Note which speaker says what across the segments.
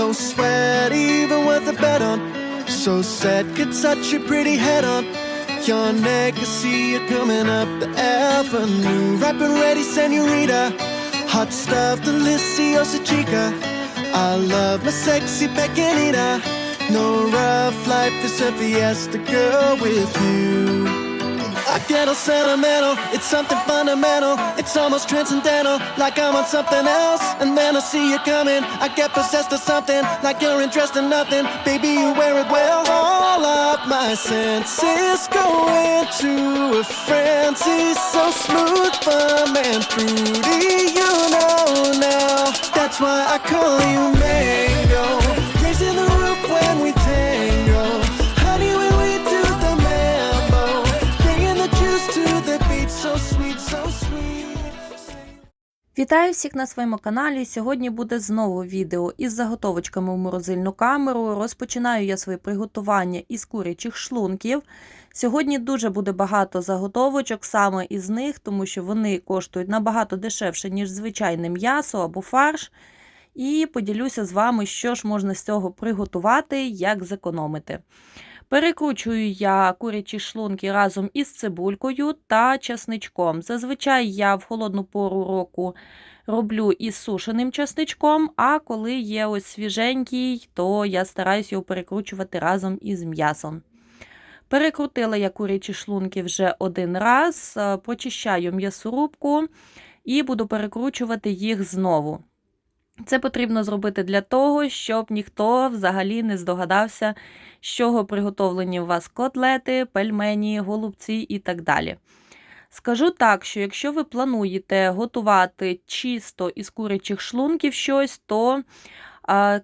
Speaker 1: No sweat, even with a bet on. So sad, could touch your pretty head on. Your neck, I see it coming up the avenue. And ready, senorita. Hot stuff, deliciosa chica. I love my sexy pequeñita. No rough life, it's a fiesta girl with you. I get all sentimental, it's something fundamental. It's almost transcendental, like I'm on something else. And then I see you coming, I get possessed of something, like you're interested in nothing. Baby, you wear it well. All of my senses go into a frenzy, so smooth, firm, and fruity. You know now, that's why I call you mango.
Speaker 2: Вітаю всіх на своєму каналі. Сьогодні буде знову відео із заготовочками в морозильну камеру. Розпочинаю я своє приготування із курячих шлунків. Сьогодні дуже буде багато заготовочок саме із них, тому що вони коштують набагато дешевше, ніж звичайне м'ясо або фарш. І поділюся з вами, що ж можна з цього приготувати, як зекономити. Перекручую я курячі шлунки разом із цибулькою та часничком. Зазвичай я в холодну пору року роблю із сушеним часничком, а коли є ось свіженький, то я стараюсь його перекручувати разом із м'ясом. Перекрутила я курячі шлунки вже один раз, е, почищаю м'ясорубку і буду перекручувати їх знову. Це потрібно зробити для того, щоб ніхто взагалі не здогадався, з чого приготовлені у вас котлети, пельмені, голубці і так далі. Скажу так, що якщо ви плануєте готувати чисто із курячих шлунків щось, то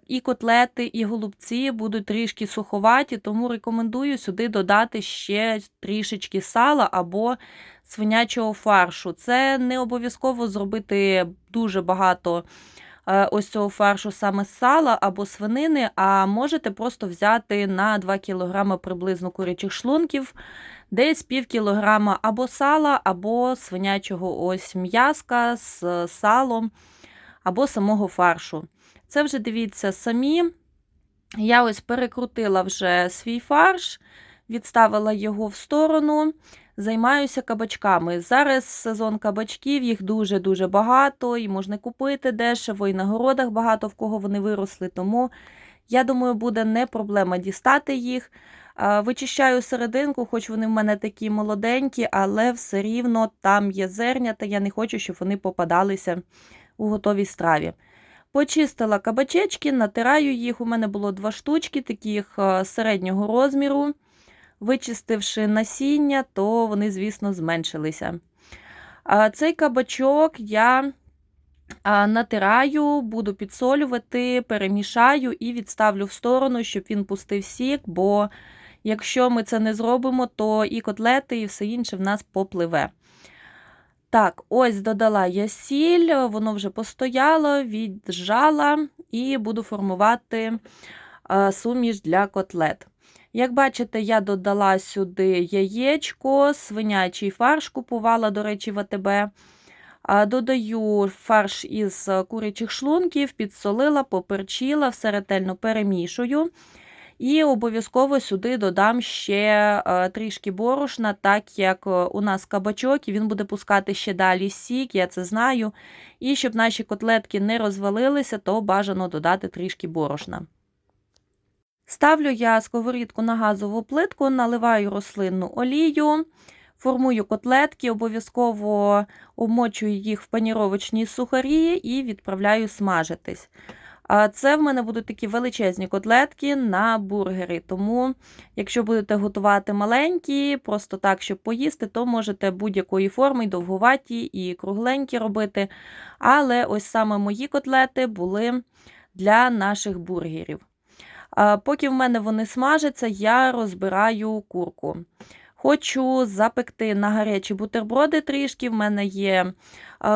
Speaker 2: і котлети, і голубці будуть трішки суховаті, тому рекомендую сюди додати ще трішечки сала або свинячого фаршу. Це не обов'язково зробити дуже багато ось цього фаршу саме з сала або свинини, а можете просто взяти на 2 кг приблизно курячих шлунків, десь пів кілограма або сала, або свинячого ось м'яска з салом, або самого фаршу. Це вже дивіться самі. Я ось перекрутила вже свій фарш, відставила його в сторону. Займаюся кабачками. Зараз сезон кабачків, їх дуже-дуже багато, і можна купити дешево, і на городах багато в кого вони виросли. Тому, я думаю, буде не проблема дістати їх. Вичищаю серединку, хоч вони в мене такі молоденькі, але все рівно там є зернята, я не хочу, щоб вони попадалися у готовій страві. Почистила кабачечки, натираю їх. У мене було два штучки, таких середнього розміру. Вичистивши насіння, то вони, звісно, зменшилися. Цей кабачок я натираю, буду підсолювати, перемішаю і відставлю в сторону, щоб він пустив сік, бо якщо ми це не зробимо, то і котлети, і все інше в нас попливе. Так, ось додала я сіль, воно вже постояло, віджала і буду формувати суміш для котлет. Як бачите, я додала сюди яєчко, свинячий фарш купувала, до речі, в АТБ. Додаю фарш із курячих шлунків, підсолила, поперчила, все ретельно перемішую. І обов'язково сюди додам ще е, трішки борошна, так як е, у нас кабачок, і він буде пускати ще далі сік, я це знаю. І щоб наші котлетки не розвалилися, то бажано додати трішки борошна. Ставлю я сковорідку на газову плитку, наливаю рослинну олію, формую котлетки, обов'язково обмочую їх в паніровочній сухарі і відправляю смажитись. Це в мене будуть такі величезні котлетки на бургери. Тому, якщо будете готувати маленькі, просто так, щоб поїсти, то можете будь-якої форми, і довгуваті, і кругленькі робити. Але ось саме мої котлети були для наших бургерів. Поки в мене вони смажаться, я розбираю курку. Хочу запекти на гарячі бутерброди трішки. В мене є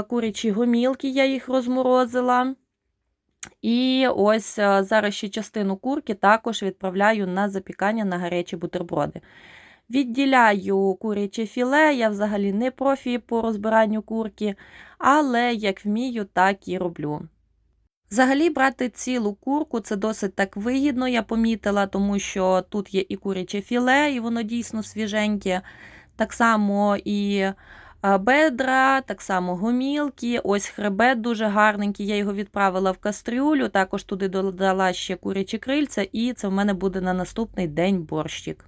Speaker 2: курячі гомілки, я їх розморозила. І ось зараз ще частину курки також відправляю на запікання на гарячі бутерброди. Відділяю куряче філе, я взагалі не профі по розбиранню курки, але як вмію, так і роблю. Взагалі брати цілу курку це досить так вигідно, я помітила, тому що тут є і куряче філе, і воно дійсно свіженьке. Так само і е, бедра, так само гомілки. Ось хребет дуже гарненький. Я його відправила в кастрюлю, також туди додала ще курячі крильця, і це в мене буде на наступний день борщик.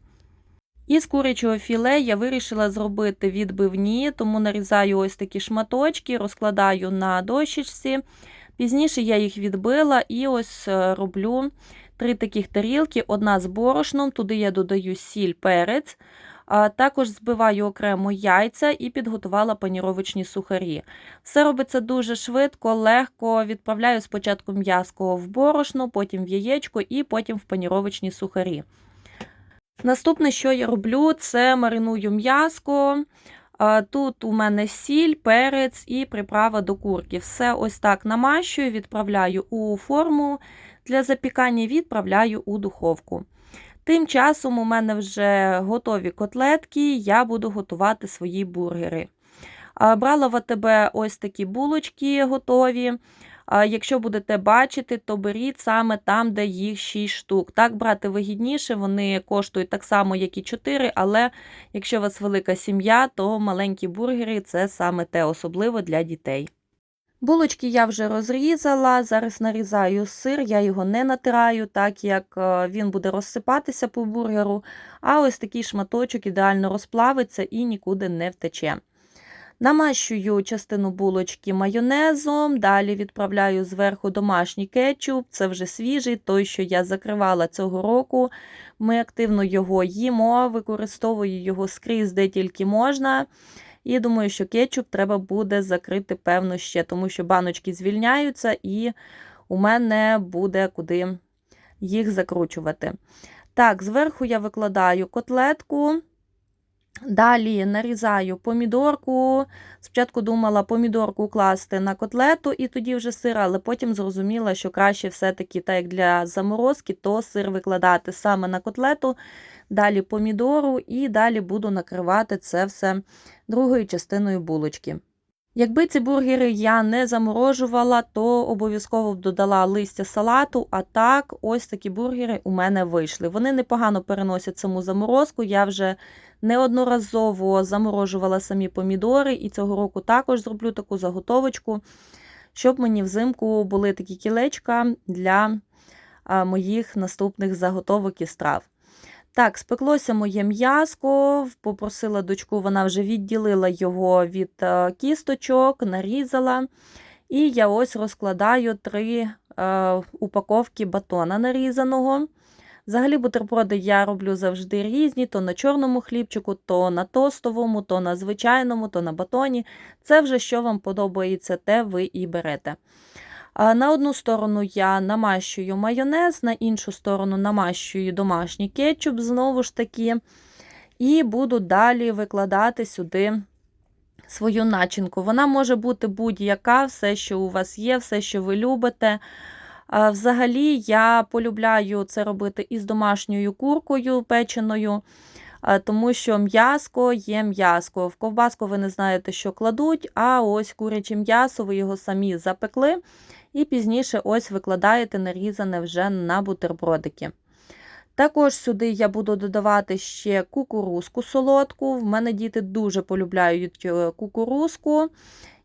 Speaker 2: Із курячого філе я вирішила зробити відбивні, тому нарізаю ось такі шматочки, розкладаю на дощечці. Пізніше я їх відбила і ось е, роблю три таких тарілки: одна з борошном, туди я додаю сіль, перець. Також збиваю окремо яйця і підготувала паніровочні сухарі. Все робиться дуже швидко, легко. Відправляю спочатку м'язко в борошно, потім в яєчко і потім в паніровочні сухарі. Наступне, що я роблю, це мариную м'язко. Тут у мене сіль, перець і приправа до курки. Все ось так намащую, відправляю у форму для запікання, відправляю у духовку. Тим часом у мене вже готові котлетки, я буду готувати свої бургери. Брала в АТБ ось такі булочки готові. Якщо будете бачити, то беріть саме там, де їх 6 штук. Так, брати вигідніше, вони коштують так само, як і 4, але якщо у вас велика сім'я, то маленькі бургери це саме те, особливо для дітей. Булочки я вже розрізала, зараз нарізаю сир, я його не натираю, так як е, він буде розсипатися по бургеру, а ось такий шматочок ідеально розплавиться і нікуди не втече. Намащую частину булочки майонезом, далі відправляю зверху домашній кетчуп, це вже свіжий, той, що я закривала цього року. Ми активно його їмо, використовую його скрізь, де тільки можна. І думаю, що кетчуп треба буде закрити, певно, ще, тому що баночки звільняються, і у мене буде куди їх закручувати. Так, зверху я викладаю котлетку. Далі нарізаю помідорку. Спочатку думала помідорку класти на котлету і тоді вже сир, але потім зрозуміла, що краще все-таки, так як для заморозки, то сир викладати саме на котлету, далі помідору, і далі буду накривати це все другою частиною булочки. Якби ці бургери я не заморожувала, то обов'язково б додала листя салату, а так, ось такі бургери у мене вийшли. Вони непогано переносять саму заморозку. Я вже неодноразово заморожувала самі помідори, і цього року також зроблю таку заготовочку, щоб мені взимку були такі кілечка для моїх наступних заготовок і страв. Так, спеклося моє м'язко, попросила дочку, вона вже відділила його від е, кісточок, нарізала. І я ось розкладаю три е, упаковки батона нарізаного. Взагалі, бутерброди я роблю завжди різні: то на чорному хлібчику, то на тостовому, то на звичайному, то на батоні. Це вже що вам подобається, те ви і берете. На одну сторону я намащую майонез, на іншу сторону намащую домашній кетчуп, знову ж таки, і буду далі викладати сюди свою начинку. Вона може бути будь-яка, все, що у вас є, все, що ви любите. Взагалі, я полюбляю це робити із домашньою куркою печеною, тому що м'яско є м'яско. В ковбаску ви не знаєте, що кладуть, а ось куряче м'ясо, ви його самі запекли. І пізніше ось викладаєте нарізане вже на бутербродики. Також сюди я буду додавати ще кукурузку солодку. В мене діти дуже полюбляють е, кукурузку,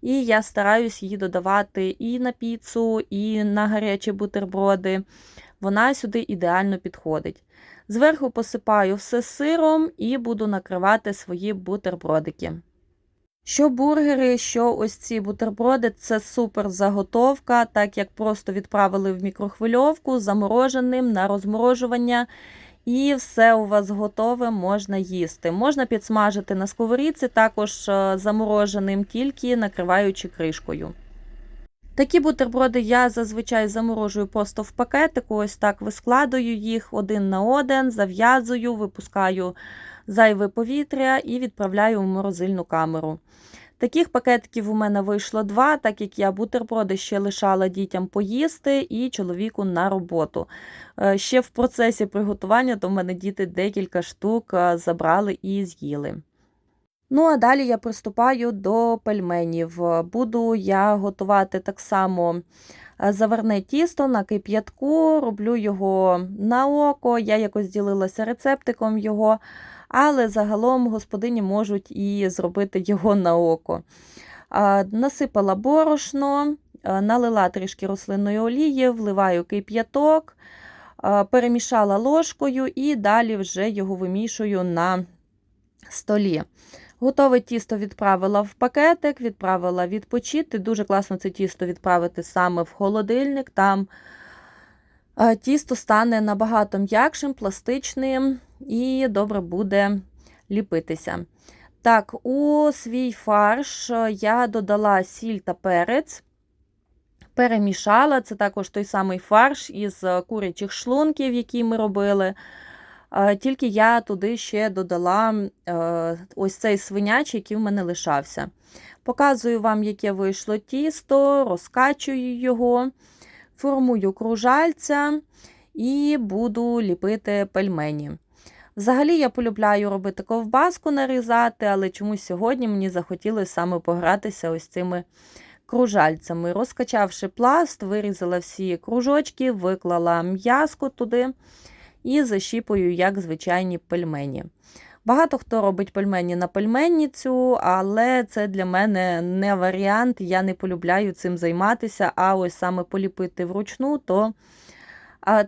Speaker 2: і я стараюсь її додавати і на піцу, і на гарячі бутерброди. Вона сюди ідеально підходить. Зверху посипаю все сиром і буду накривати свої бутербродики. Що бургери, що ось ці бутерброди це супер заготовка, так як просто відправили в мікрохвильовку замороженим на розморожування. І все у вас готове, можна їсти. Можна підсмажити на сковорідці, також е, замороженим, тільки накриваючи кришкою. Такі бутерброди я зазвичай заморожую просто в пакетику, ось так вискладую їх один на один, зав'язую, випускаю зайве повітря і відправляю в морозильну камеру. Таких пакетиків у мене вийшло два, так як я бутерброди ще лишала дітям поїсти і чоловіку на роботу. Е, ще в процесі приготування то в мене діти декілька штук е, забрали і з'їли. Ну, а далі я приступаю до пельменів. Буду я готувати так само е, заварне тісто на кип'ятку, роблю його на око. Я якось ділилася рецептиком його, але загалом господині можуть і зробити його на око. Насипала борошно, налила трішки рослинної олії, вливаю кип'яток, перемішала ложкою і далі вже його вимішую на столі. Готове тісто відправила в пакетик, відправила відпочити. Дуже класно це тісто відправити саме в холодильник. Там тісто стане набагато м'якшим, пластичним і добре буде ліпитися. Так, у свій фарш я додала сіль та перець, перемішала. Це також той самий фарш із курячих шлунків, який ми робили. Е, Тільки я туди ще додала е, ось цей свинячий, який в мене лишався. Показую вам, яке вийшло тісто, розкачую його, формую кружальця і буду ліпити пельмені. Взагалі я полюбляю робити ковбаску нарізати, але чомусь сьогодні мені захотілося саме погратися ось цими кружальцями. Розкачавши пласт, вирізала всі кружочки, виклала м'язко туди і защіпую, як звичайні пельмені. Багато хто робить пельмені на пельменницю, але це для мене не варіант. Я не полюбляю цим займатися, а ось саме поліпити вручну, то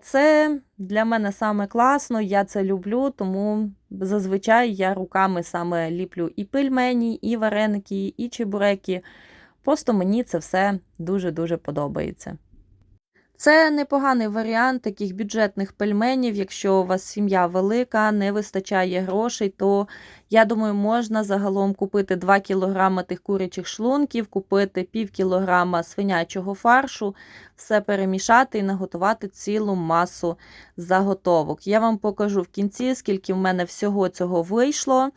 Speaker 2: це для мене саме класно, я це люблю, тому зазвичай я руками саме ліплю і пельмені, і вареники, і чебуреки. Просто мені це все дуже-дуже подобається. Це непоганий варіант таких бюджетних пельменів. Якщо у вас сім'я велика, не вистачає грошей, то я думаю, можна загалом купити 2 кг тих курячих шлунків, купити пів кілограма свинячого фаршу, все перемішати і наготувати цілу масу заготовок. Я вам покажу в кінці, скільки в мене всього цього вийшло.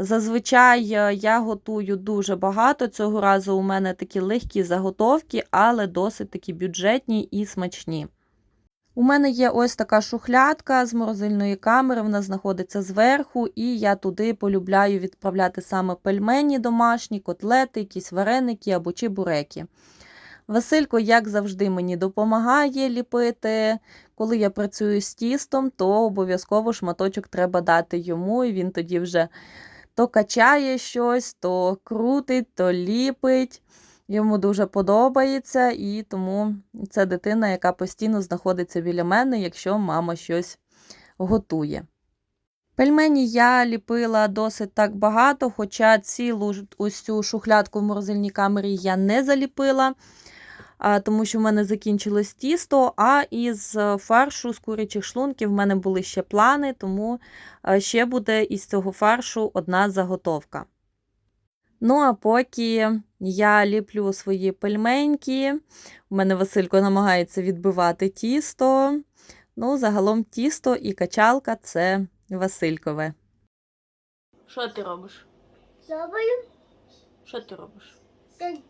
Speaker 2: Зазвичай е, я готую дуже багато. Цього разу у мене такі легкі заготовки, але досить такі бюджетні і смачні. У мене є ось така шухлядка з морозильної камери, вона знаходиться зверху, і я туди полюбляю відправляти саме пельмені домашні, котлети, якісь вареники або чебуреки. Василько, як завжди, мені допомагає ліпити. Коли я працюю з тістом, то обов'язково шматочок треба дати йому, і він тоді вже то качає щось, то крутить, то ліпить. Йому дуже подобається, і тому це дитина, яка постійно знаходиться біля мене, якщо мама щось готує. Пельмені я ліпила досить так багато, хоча цілу ось цю шухлядку в морозильній камері я не заліпила, тому що в мене закінчилось тісто, а із фаршу з курячих шлунків в мене були ще плани, тому ще буде із цього фаршу одна заготовка. Ну, а поки я ліплю свої пельменьки, у мене Василько намагається відбивати тісто. Ну, загалом тісто і качалка це Василькове. Що ти робиш? Що ти робиш?
Speaker 3: той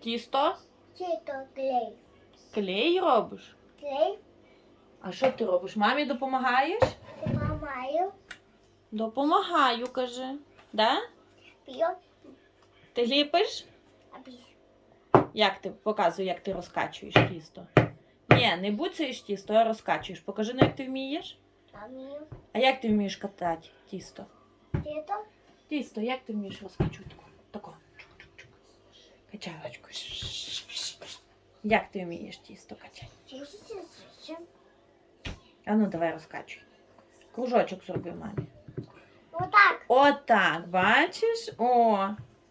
Speaker 2: Тісто?
Speaker 3: чи клей?
Speaker 2: Клей робиш?
Speaker 3: Клей
Speaker 2: А що ти робиш? Мамі допомагаєш?
Speaker 3: допомагаю,
Speaker 2: Допомагаю, каже. Да?
Speaker 3: п'ю,
Speaker 2: Ти ліпиш? Як ти показуй, як ти розкачуєш тісто? Ні, не буцаєш тісто, а розкачуєш. Покажи, ну як ти вмієш.
Speaker 3: Камію,
Speaker 2: А як ти вмієш катати тісто?
Speaker 3: чи то
Speaker 2: Тісто, як ти вмієш розкачувати? Качалочку. Як ти вмієш тісто качати? А ну давай розкачуй. Кружочок зроби мамі.
Speaker 3: Отак.
Speaker 2: Отак, бачиш? О,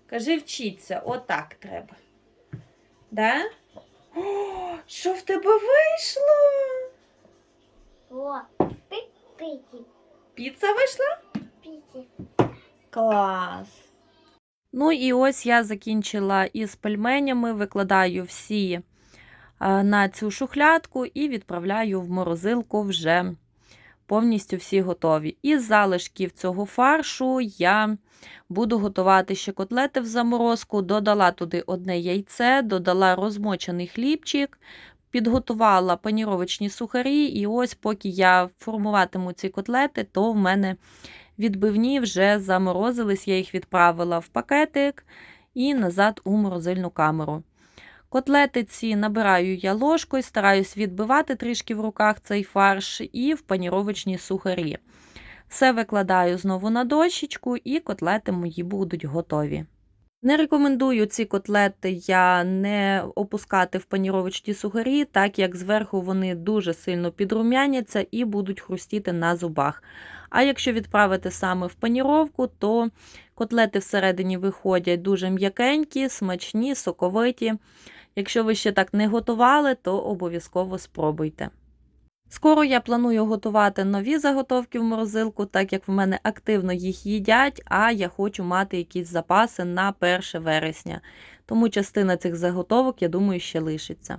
Speaker 2: кажи вчіться, отак треба. Да? О, що в тебе вийшло?
Speaker 3: О, пі піті,
Speaker 2: Піца вийшла?
Speaker 3: піті.
Speaker 2: Клас. Ну і ось я закінчила із пельменями, викладаю всі е, на цю шухлядку і відправляю в морозилку вже повністю всі готові. Із залишків цього фаршу я буду готувати ще котлети в заморозку. Додала туди одне яйце, додала розмочений хлібчик, підготувала паніровочні сухарі, і ось поки я формуватиму ці котлети, то в мене відбивні вже заморозились, я їх відправила в пакетик і назад у морозильну камеру. Котлети ці набираю я ложкою, стараюсь відбивати трішки в руках цей фарш і в паніровочні сухарі. Все викладаю знову на дощечку, і котлети мої будуть готові. Не рекомендую ці котлети я не опускати в паніровочні сухарі, так як зверху вони дуже сильно підрумяняться і будуть хрустіти на зубах. А якщо відправити саме в паніровку, то котлети всередині виходять дуже м'якенькі, смачні, соковиті. Якщо ви ще так не готували, то обов'язково спробуйте. Скоро я планую готувати нові заготовки в морозилку, так як в мене активно їх їдять, а я хочу мати якісь запаси на 1 вересня. Тому частина цих заготовок, я думаю, ще лишиться.